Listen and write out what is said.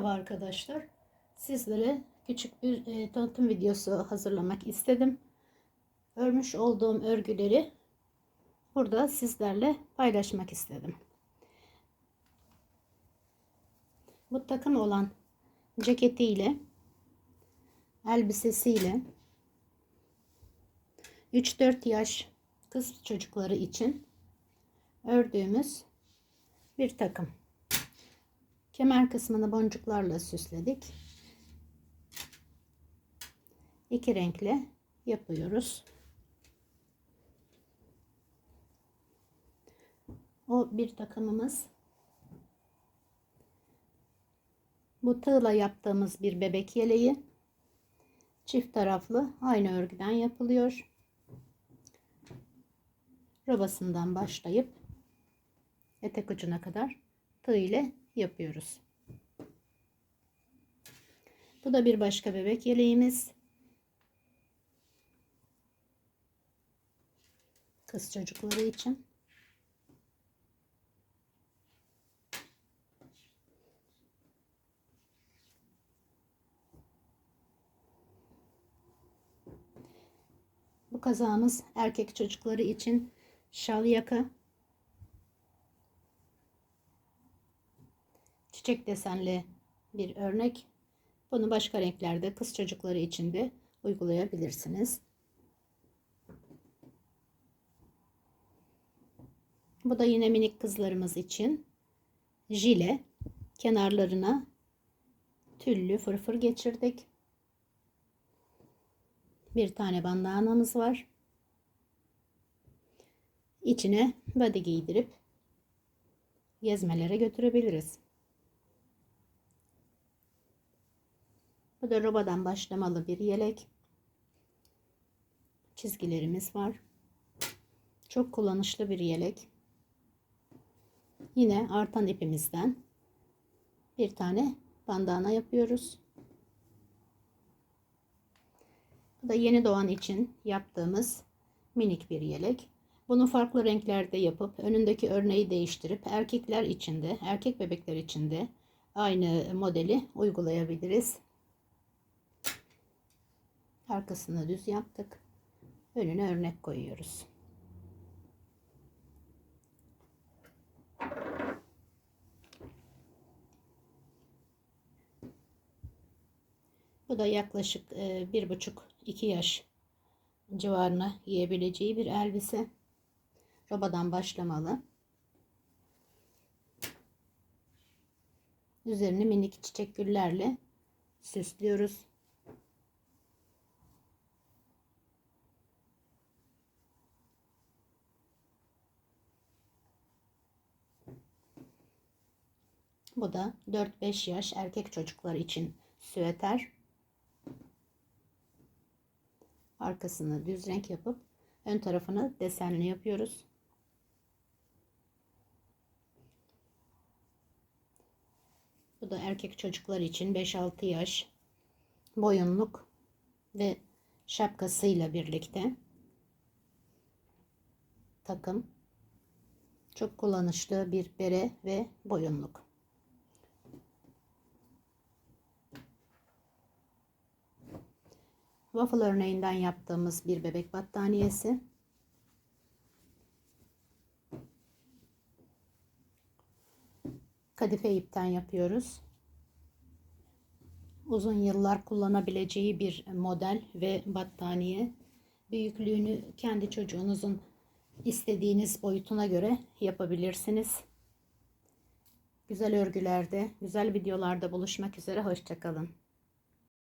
arkadaşlar. Sizlere küçük bir e, tanıtım videosu hazırlamak istedim. Örmüş olduğum örgüleri burada sizlerle paylaşmak istedim. Bu takım olan ceketiyle elbisesiyle 3-4 yaş kız çocukları için ördüğümüz bir takım. Kemer kısmını boncuklarla süsledik. İki renkle yapıyoruz. O bir takımımız. Bu tığla yaptığımız bir bebek yeleği. Çift taraflı aynı örgüden yapılıyor. Robasından başlayıp etek ucuna kadar tığ ile yapıyoruz. Bu da bir başka bebek yeleğimiz. Kız çocukları için. Bu kazağımız erkek çocukları için şal yaka. Çiçek desenli bir örnek. Bunu başka renklerde kız çocukları için de uygulayabilirsiniz. Bu da yine minik kızlarımız için jile kenarlarına tüllü fırfır geçirdik. Bir tane bandanamız var. İçine body giydirip gezmelere götürebiliriz. Bu da robadan başlamalı bir yelek. Çizgilerimiz var. Çok kullanışlı bir yelek. Yine artan ipimizden bir tane bandana yapıyoruz. Bu da yeni doğan için yaptığımız minik bir yelek. Bunu farklı renklerde yapıp önündeki örneği değiştirip erkekler için de erkek bebekler için de aynı modeli uygulayabiliriz. Arkasını düz yaptık. Önüne örnek koyuyoruz. Bu da yaklaşık e, bir buçuk iki yaş civarına giyebileceği bir elbise. Robadan başlamalı. Üzerini minik çiçek güllerle süslüyoruz. Bu da 4-5 yaş erkek çocuklar için süveter. Arkasını düz renk yapıp ön tarafını desenli yapıyoruz. Bu da erkek çocuklar için 5-6 yaş boyunluk ve şapkasıyla birlikte takım. Çok kullanışlı bir bere ve boyunluk. Waffle örneğinden yaptığımız bir bebek battaniyesi. Kadife ipten yapıyoruz. Uzun yıllar kullanabileceği bir model ve battaniye. Büyüklüğünü kendi çocuğunuzun istediğiniz boyutuna göre yapabilirsiniz. Güzel örgülerde, güzel videolarda buluşmak üzere. Hoşçakalın.